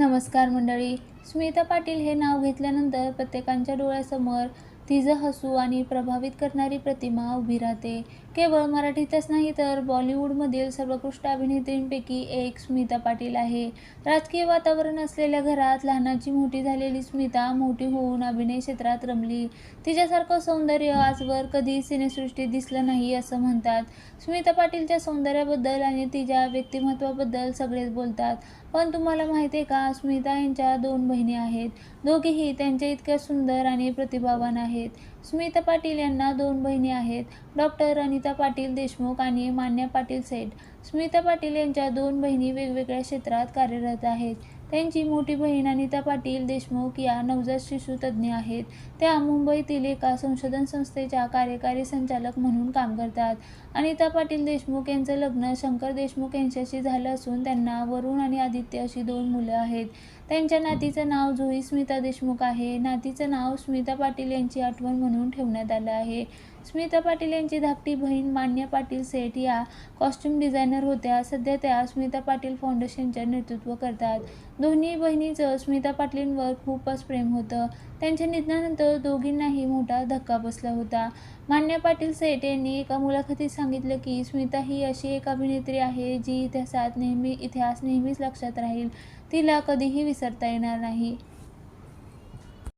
नमस्कार मंडळी. स्मिता पाटील हे नाव घेतल्यानंतर प्रत्येकांच्या डोळ्यासमोर तिचं हसू आणि प्रभावित करणारी प्रतिमा उभी राहते. केवळ मराठीतच नाही तर बॉलिवूडमधील सर्वोत्कृष्ट अभिनेत्रींपैकी एक स्मिता पाटील आहे. राजकीय वातावरण असलेल्या घरात लहानाची मोठी झालेली स्मिता मोठी होऊन अभिनय क्षेत्रात रमली. तिच्यासारखं सौंदर्य आजवर कधी सिनेसृष्टीत दिसलं नाही असं म्हणतात. स्मिता पाटीलच्या सौंदर्याबद्दल आणि तिच्या व्यक्तिमत्वाबद्दल सगळेच बोलतात. पण तुम्हाला माहिती आहे का स्मिता यांच्या दोन बहिणी आहेत. दोघेही त्यांच्या इतक्या सुंदर आणि प्रतिभावान आहेत. स्मिता पाटील यांना दोन बहिणी आहेत. डॉक्टर आणि स्मिता पाटील देशमुख आणि मान्या पाटील सेठ. स्मिता पाटील यांच्या दोन बहिणी वेगवेगळ्या क्षेत्रात कार्यरत आहेत. त्यांची मोठी बहीण अनिता पाटील देशमुख या नवजात शिशुतज्ज्ञ आहेत. त्या मुंबईतील एका संशोधन संस्थेच्या कार्यकारी संचालक म्हणून काम करतात. अनिता पाटील देशमुख यांचं लग्न शंकर देशमुख यांच्याशी झालं असून त्यांना वरुण आणि आदित्य अशी दोन मुलं आहेत. त्यांच्या नातीचं नाव जुई स्मिता देशमुख आहे. नातीचं नाव स्मिता पाटील यांची आठवण म्हणून ठेवण्यात आलं आहे. स्मिता पाटील यांची धाकटी बहीण मान्य पाटील सेठ या कॉस्ट्युम डिझायनर होत्या. सध्या त्या स्मिता पाटील फाउंडेशनचे नेतृत्व करतात. दोन्ही बहिणीचं स्मिता पाटलींवर खूपच प्रेम होतं. त्यांच्या निधनानंतर दोघींनाही मोठा धक्का बसला होता. मान्य पाटील सेठ यांनी एका मुलाखतीत सांगितलं की स्मिता ही अशी एक अभिनेत्री आहे जी इतिहासात नेहमी इतिहास नेहमीच लक्षात राहील. तिला कधीही विसरता येणार नाही.